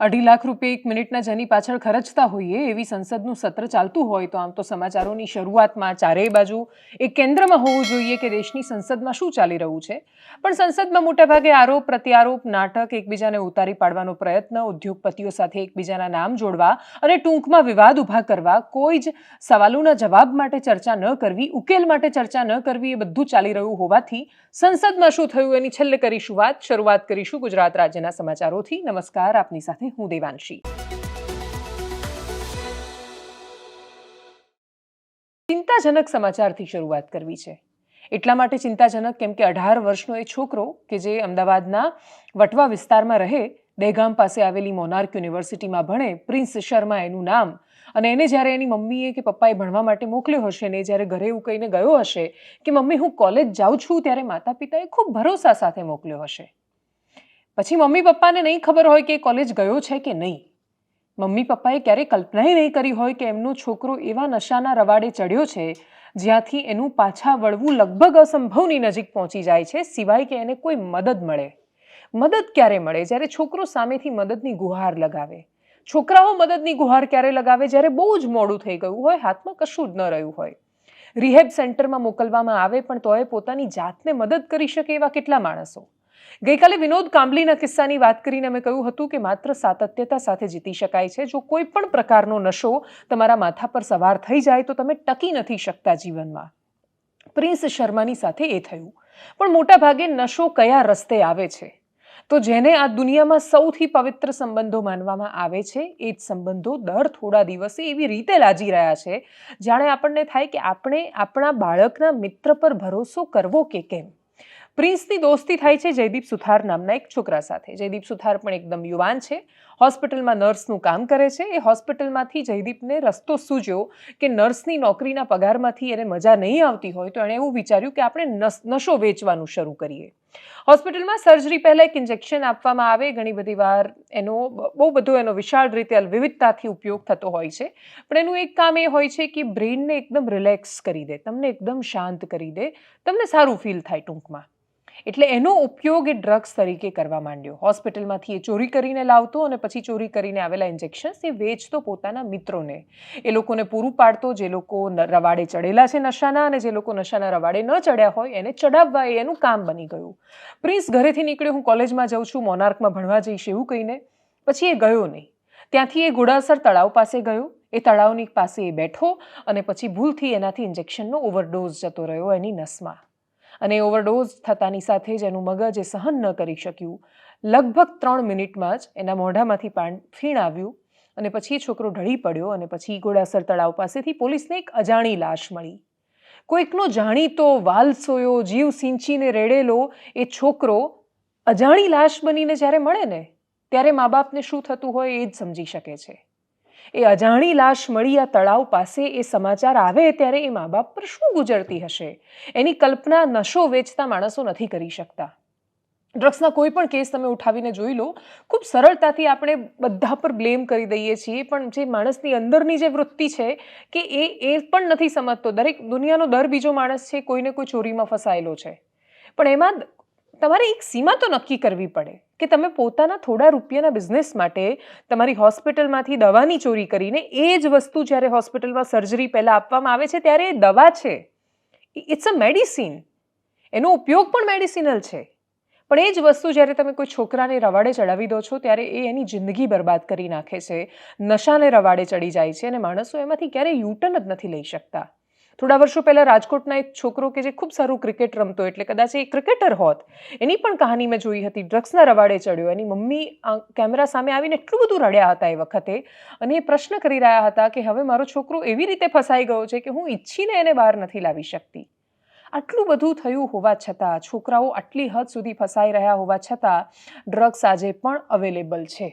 અઢી લાખ રૂપિયા એક મિનિટના જેની પાછળ ખર્ચતા હોઈએ એવી સંસદનું સત્ર ચાલતું હોય તો આમ તો સમાચારોની શરૂઆતમાં ચારેય બાજુ એક કેન્દ્રમાં હોવું જોઈએ કે દેશની સંસદમાં શું ચાલી રહ્યું છે. પણ સંસદમાં મોટાભાગે આરોપ, પ્રત્યારોપ, નાટક એકબીજાને ઉતારી પાડવાનો પ્રયત્ન, ઉદ્યોગપતિઓ સાથે એકબીજાના નામ જોડવા અને ટૂંકમાં વિવાદ ઊભા કરવા કોઈ જ સવાલોના જવાબ માટે ચર્ચા ન કરવી, ઉકેલ માટે ચર્ચા ન કરવી એ બધું ચાલી રહ્યું હોવાથી સંસદમાં શું થયું એની છેલ્લે કરીશું વાત. શરૂઆત કરીશું ગુજરાત રાજ્યના સમાચારોથી. નમસ્કાર, આપની સાથે હું દેવાંશી. ચિંતાજનક સમાચારથી શરૂઆત કરવી છે. એટલા માટે ચિંતાજનક કેમ કે અઢાર વર્ષનો એ છોકરો કે જે અમદાવાદના વટવા વિસ્તારમાં રહે, દહેગામ પાસે આવેલી મોનાર્ક યુનિવર્સિટીમાં ભણે, પ્રિન્સ શર્મા એનું નામ અને એને જ્યારે એની મમ્મીએ કે પપ્પાએ ભણવા માટે મોકલ્યો હશે ને જ્યારે ઘરે એવું કહીને ગયો હશે કે, મમ્મી, હું કોલેજ જાઉં છું, ત્યારે માતા પિતાએ ખૂબ ભરોસા સાથે મોકલ્યો હશે. પછી મમ્મી પપ્પાને નહીં ખબર હોય કે કોલેજ ગયો છે કે નહીં? મમ્મી પપ્પાએ ક્યારેય કલ્પનાય નહીં કરી હોય કે એમનો છોકરો એવા નશાના રવાડે ચડ્યો છે, જ્યાંથી એનું પાછા વળવું લગભગ અસંભવની નજીક પહોંચી જાય છે, સિવાય કે એને કોઈ મદદ મળે. મદદ ક્યારે મળે? જ્યારે છોકરો સામેથી મદદની ગુહાર લગાવે. છોકરાઓ મદદની ગુહાર ક્યારે લગાવે? જ્યારે બહુ જ મોડું થઈ ગયું હોય, હાથમાં કશું જ ન રહ્યું હોય. રિહેબ સેન્ટરમાં મોકલવામાં આવે, પણ તોય પોતાની જાતને મદદ કરી શકે એવા કેટલા માણસો? ગઈકાલે વિનોદ કાંબલીના કિસ્સાની વાત કરીને અમે કહ્યું હતું કે માત્ર સાતત્યતા સાથે જીતી શકાય છે. જો કોઈ પણ પ્રકારનો નશો તમારા માથા પર સવાર થઈ જાય તો તમે ટકી નથી શકતા જીવનમાં. પ્રિન્સ શર્માની સાથે એ થયું. પણ મોટા ભાગે નશો કયા રસ્તે આવે છે? તો જેને આ દુનિયામાં સૌથી પવિત્ર સંબંધો માનવામાં આવે છે, એ જ સંબંધો દર થોડા દિવસે એવી રીતે લાજી રહ્યા છે. જાણે આપણને થાય કે આપણે આપણા બાળકના મિત્ર પર ભરોસો કરવો કે કેમ? પ્રિન્સની દોસ્તી થાય છે જયદીપ સુથાર નામના એક છોકરા સાથે. જયદીપ સુથાર પણ એકદમ યુવાન છે. હોસ્પિટલમાં નર્સનું કામ કરે છે. એ હોસ્પિટલમાંથી જયદીપને રસ્તો સૂજ્યો કે નર્સની નોકરીના પગારમાંથી એને મજા નહીં આવતી હોય તો એણે એવું વિચાર્યું કે આપણે નશો વેચવાનું શરૂ કરીએ. હોસ્પિટલમાં સર્જરી પહેલાં એક ઇન્જેક્શન આપવામાં આવે. ઘણી બધી વાર એનો, બહુ બધો એનો વિશાળ રીતે વિવિધતાથી ઉપયોગ થતો હોય છે. પણ એનું એક કામ એ હોય છે કે બ્રેઇનને એકદમ રિલેક્સ કરી દે. તમને એકદમ શાંત કરી દે. તમને સારું ફીલ થાય ટૂંકમાં. એટલે એનો ઉપયોગ એ ડ્રગ્સ તરીકે કરવા માંડ્યો. હોસ્પિટલમાંથી એ ચોરી કરીને લાવતો અને પછી ચોરી કરીને આવેલા ઇન્જેક્શન્સ એ વેચતો પોતાના મિત્રોને. એ લોકોને પૂરું પાડતો, જે લોકો રવાડે ચડેલા છે નશાના અને જે લોકો નશાના રવાડે ન ચડ્યા હોય એને ચડાવવા એ એનું કામ બની ગયું. પ્રિન્સ ઘરેથી નીકળ્યો, હું કોલેજમાં જાઉં છું, મોનાર્કમાં ભણવા જઈશ એવું કહીને. પછી એ ગયો નહીં. ત્યાંથી એ ગોડાસર તળાવ પાસે ગયો. એ તળાવની પાસે એ બેઠો અને પછી ભૂલથી એનાથી ઇન્જેક્શનનો ઓવરડોઝ જતો રહ્યો એની નસમાં. અને ઓવરડોઝ થતાની સાથે જ એનું મગજ એ સહન ન કરી શક્યું. લગભગ ત્રણ મિનિટમાં જ એના મોઢામાંથી પાણ ફીણ આવ્યું અને પછી છોકરો ઢળી પડ્યો અને પછી ઘોડાસર તળાવ પાસેથી પોલીસને એક અજાણી લાશ મળી. કોઈકનો જાણીતો વાલસોયો જીવ સિંચીને રેડેલો એ છોકરો અજાણી લાશ બનીને જ્યારે મળે ને, ત્યારે મા બાપને શું થતું હોય એ જ સમજી શકે છે. એ અજાણી લાશ મળી આ તળાવ પાસે એ સમાચાર આવે ત્યારે એ મા બાપ પર શું ગુજરતી હશે? એની કલ્પના નશો વેચતા માણસો નથી કરી શકતા. ડ્રગ્સના કોઈ પણ કેસ તમે ઉઠાવીને જોઈ લો, ખૂબ સરળતાથી આપણે બધા પર બ્લેમ કરી દઈએ છીએ, પણ જે માણસની અંદરની જે વૃત્તિ છે કે એ એ પણ નથી સમજતો. દરેક દુનિયાનો દર બીજો માણસ છે, કોઈને કોઈ ચોરીમાં ફસાયેલો છે. પણ એમાં તમારે એક સીમા તો નક્કી કરવી પડે કે તમે પોતાના થોડા રૂપિયાના બિઝનેસ માટે તમારી હોસ્પિટલમાંથી દવાની ચોરી કરીને એ જ વસ્તુ જ્યારે હોસ્પિટલમાં સર્જરી પહેલાં આપવામાં આવે છે, ત્યારે એ દવા છે. ઇટ્સ અ મેડિસિન એનો ઉપયોગ પણ મેડિસિનલ છે. પણ એ જ વસ્તુ જ્યારે તમે કોઈ છોકરાને રવાડે ચડાવી દો છો, ત્યારે એ એની જિંદગી બરબાદ કરી નાખે છે. નશાને રવાડે ચડી જાય છે અને માણસો એમાંથી ક્યારેય યુટર્ન જ નથી લઈ શકતા. થોડા વર્ષો પહેલાં રાજકોટના એક છોકરો કે જે ખૂબ સારું ક્રિકેટ રમતો, એટલે કદાચ એ ક્રિકેટર હોત, એની પણ કહાની મેં જોઈ હતી, ડ્રગ્સના રવાડે ચડ્યો. એની મમ્મી કેમેરા સામે આવીને એટલું બધું રડ્યા હતા એ વખતે અને એ પ્રશ્ન કરી રહ્યા હતા કે હવે મારો છોકરો એવી રીતે ફસાઈ ગયો છે કે હું ઈચ્છીને એને બહાર નથી લાવી શકતી. આટલું બધું થયું હોવા છતાં, છોકરાઓ આટલી હદ સુધી ફસાઈ રહ્યા હોવા છતાં, ડ્રગ્સ આજે પણ અવેલેબલ છે.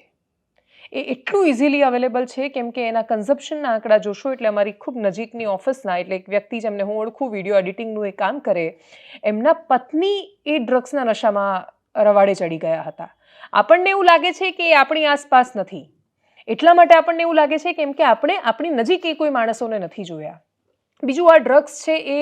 એ એટલું ઇઝીલી અવેલેબલ છે કેમ કે એના કન્ઝપ્શનના આંકડા જોશો એટલે અમારી ખૂબ નજીકની ઓફિસના એટલે એક વ્યક્તિ જેમને હું ઓળખું વીડિયો એડિટિંગનું એ કામ કરે, એમના પત્ની એ ડ્રગ્સના નશામાં રવાડે ચડી ગયા હતા. આપણને એવું લાગે છે કે એ આપણી આસપાસ નથી. એટલા માટે આપણને એવું લાગે છે કેમ કે આપણે આપણી નજીક એ કોઈ માણસોને નથી જોયા. બીજું આ ડ્રગ્સ છે એ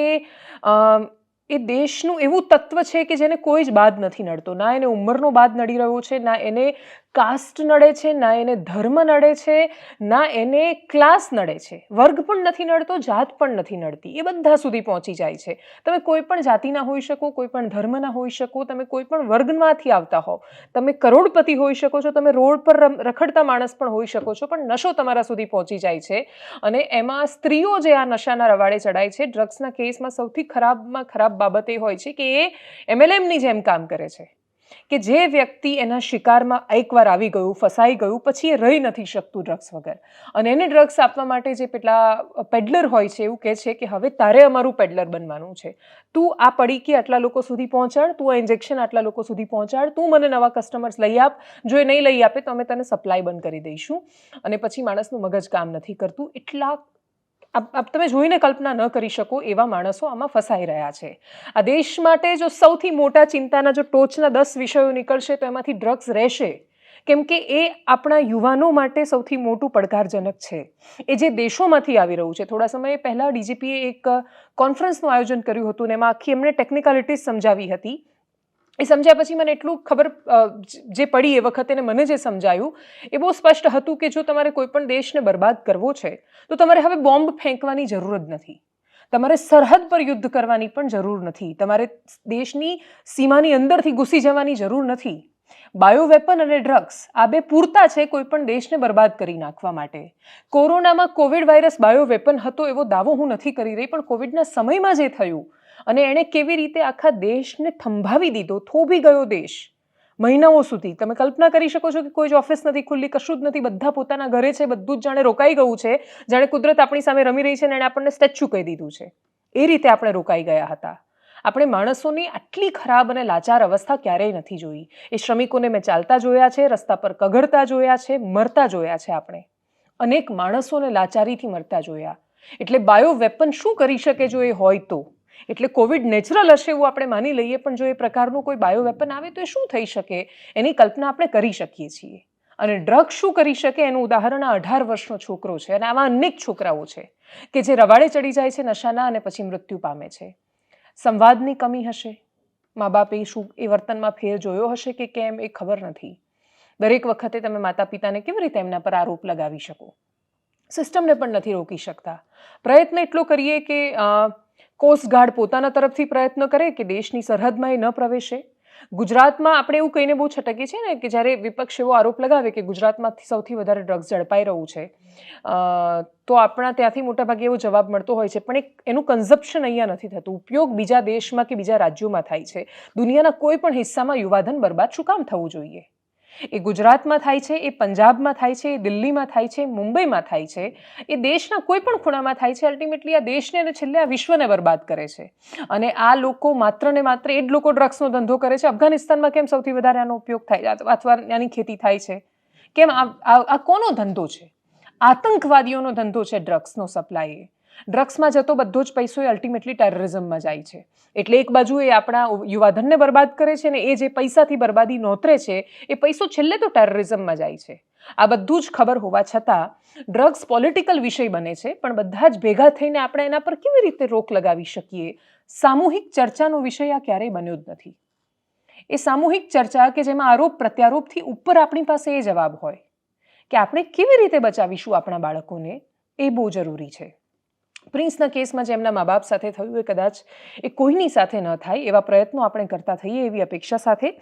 એ દેશનું એવું તત્વ છે કે જેને કોઈ જ બાદ નથી નડતો. ના એને ઉંમરનો બાદ નડી રહ્યો છે, ના એને કાસ્ટ નડે છે, ના એને ધર્મ નડે છે, ના એને ક્લાસ નડે છે. વર્ગ પણ નથી નડતો, જાત પણ નથી નડતી. એ બધા સુધી પહોંચી જાય છે. તમે કોઈ પણ જાતિના હોઈ શકો, કોઈ પણ ધર્મના હોઈ શકો, તમે કોઈ પણ વર્ગમાંથી આવતા હો તમે કરોડપતિ હોઈ શકો છો, તમે રોડ પર રખડતા માણસ પણ હોઈ શકો છો, પણ નશો તમારા સુધી પહોંચી જાય છે. અને એમાં સ્ત્રીઓ જે આ નશાના રવાડે ચડાય છે, ડ્રગ્સના કેસમાં સૌથી ખરાબમાં ખરાબ બાબત એ હોય છે કે એ એમએલએમની જેમ કામ કરે છે. કે જે વ્યક્તિ એના શિકારમાં એકવાર આવી ગયું, ફસાઈ ગયું, પછી એ રહી નથી શકતું ડ્રગ્સ વગર. અને એને ડ્રગ્સ આપવા માટે જે પેટલા પેડલર હોય છે, એવું કહે છે કે હવે તારે અમારું પેડલર બનવાનું છે. તું આ પડીકી આટલા લોકો સુધી પહોંચાડ, તું આ ઇન્જેક્શન આટલા લોકો સુધી પહોંચાડ, તું મને નવા કસ્ટમર્સ લઈ આપ, જો એ નહીં લઈ આપે તો અમે તને સપ્લાય બંધ કરી દઈશું. અને પછી માણસનું મગજ કામ નથી કરતું. એટલા આપ તમે જોઈને કલ્પના ન કરી શકો એવા માણસો આમાં ફસાઈ રહ્યા છે. આ દેશ માટે જો સૌથી મોટા ચિંતાના જો ટોચના દસ વિષયો નીકળશે તો એમાંથી ડ્રગ્સ રહેશે. કેમ કે એ આપણા યુવાનો માટે સૌથી મોટું પડકારજનક છે. એ જે દેશોમાંથી આવી રહ્યું છે. થોડા સમય પહેલાં ડીજીપીએ એક કોન્ફરન્સનું આયોજન કર્યું હતું ને એમાં આખી એમણે ટેકનિકાલિટીઝ સમજાવી હતી. એ સમજ્યા પછી મને એટલું ખબર જે પડી એ વખતે ને મને જે સમજાયું, એ બહુ સ્પષ્ટ હતું કે જો તમારે કોઈ પણ દેશને બરબાદ કરવો છે, તો તમારે હવે બોમ્બ ફેંકવાની જરૂર જ નથી. તમારે સરહદ પર યુદ્ધ કરવાની પણ જરૂર નથી. તમારે દેશની સીમાની અંદરથી ઘૂસી જવાની જરૂર નથી. બાયોવેપન અને ડ્રગ્સ આ બે પૂરતા છે કોઈ પણ દેશને બરબાદ કરી નાખવા માટે. કોરોનામાં કોવિડ વાયરસ બાયોવેપન હતો એવો દાવો હું નથી કરી રહી, પણ કોવિડના સમયમાં જે થયું અને એણે કેવી રીતે આખા દેશને થંભાવી દીધો? થોભી ગયો દેશ. મહિનાઓ સુધી. તમે કલ્પના કરી શકો છો કે કોઈ જ ઓફિસ નથી ખુલ્લી, કશું જ નથી. બધા પોતાના ઘરે છે, બધું જ જાણે રોકાઈ ગયું છે. જાણે કુદરત આપણી સામે રમી રહી છે અને એણે આપણને સ્ટેચ્યુ કહી દીધું છે. એ રીતે આપણે રોકાઈ ગયા હતા. આપણે માણસોની આટલી ખરાબ અને લાચાર અવસ્થા ક્યારેય નથી જોઈ. એ શ્રમિકોને મેં ચાલતા જોયા છે, રસ્તા પર કગડતા જોયા છે, મરતા જોયા છે આપણે. અનેક માણસોને લાચારીથી મરતા જોયા. એટલે બાયો વેપન શું કરી શકે જો એ હોય તો? એટલે કોવિડ નેચરલ હશે એવું આપણે માની લઈએ, પણ જો એ પ્રકારનું કોઈ બાયો વેપન આવે તો એ શું થઈ શકે? એની કલ્પના આપણે કરી શકીએ છીએ. અને ડ્રગ શું કરી શકે? એનું ઉદાહરણ આ અઢાર વર્ષનો છોકરો છે અને આવા અનેક છોકરાઓ છે કે જે રવાડે ચડી જાય છે નશાના અને પછી મૃત્યુ પામે છે. સંવાદની કમી હશે? મા બાપે શું એ વર્તનમાં ફેર જોયો હશે કે કેમ એ ખબર નથી? દરેક વખતે તમે માતા પિતાને કેવી રીતે એમના પર આરોપ લગાવી શકો? સિસ્ટમને પણ નથી રોકી શકતા. પ્રયત્ન એટલો કરીએ કે કોસ્ટગાર્ડ પોતાના તરફથી પ્રયત્ન કરે કે દેશની સરહદમાં એ ન પ્રવેશે? ગુજરાતમાં આપણે એવું કહીને બહુ છટકીએ છીએ ને કે જ્યારે વિપક્ષ એવો આરોપ લગાવે કે ગુજરાતમાંથી સૌથી વધારે ડ્રગ્સ ઝડપાઈ રહ્યું છે તો આપણા ત્યાંથી મોટાભાગે એવો જવાબ મળતો હોય છે. પણ એક એનું કન્ઝપ્શન અહીંયા નથી થતું. ઉપયોગ બીજા દેશમાં કે બીજા રાજ્યોમાં થાય છે. દુનિયાના કોઈ પણ હિસ્સામાં યુવાધન બરબાદ શું કામ થવું જોઈએ? એ ગુજરાતમાં થાય છે, એ પંજાબમાં થાય છે, એ દિલ્હીમાં થાય છે, મુંબઈમાં થાય છે, એ દેશના કોઈ પણ ખૂણામાં થાય છે અલ્ટિમેટલી આ દેશને અને છેલ્લે આ વિશ્વને બરબાદ કરે છે. અને આ લોકો માત્ર ને માત્ર એ જ લોકો ડ્રગ્સનો ધંધો કરે છે. અફઘાનિસ્તાનમાં કેમ સૌથી વધારે આનો ઉપયોગ થાય અથવા આની ખેતી થાય છે. કેમ આ કોનો ધંધો છે? આતંકવાદીઓનો ધંધો છે ડ્રગ્સનો સપ્લાય ડ્રગ્સમાં જતો બધો જ પૈસો એ અલ્ટિમેટલી ટેરરિઝમમાં જાય છે. એટલે એક બાજુ એ આપણા યુવાધનને બરબાદ કરે છે ને એ જે પૈસાથી બરબાદી નોતરે છે, એ પૈસો છેલ્લે તો ટેરરિઝમમાં જાય છે. આ બધું જ ખબર હોવા છતાં, ડ્રગ્સ પોલિટિકલ વિષય બને છે, પણ બધા જ ભેગા થઈને આપણે એના પર કેવી રીતે રોક લગાવી શકીએ? સામૂહિક ચર્ચાનો વિષય આ ક્યારેય બન્યો જ નથી. એ સામૂહિક ચર્ચા કે જેમાં આરોપ પ્રત્યારોપથી ઉપર આપણી પાસે એ જવાબ હોય કે આપણે કેવી રીતે બચાવીશું આપણા બાળકોને, એ બહુ જરૂરી છે. પ્રિન્સના કેસમાં જે એમના મા બાપ સાથે થયું એ કદાચ એ કોઈની સાથે ન થાય એવા પ્રયત્નો આપણે કરતા થઈએ એવી અપેક્ષા સાથે.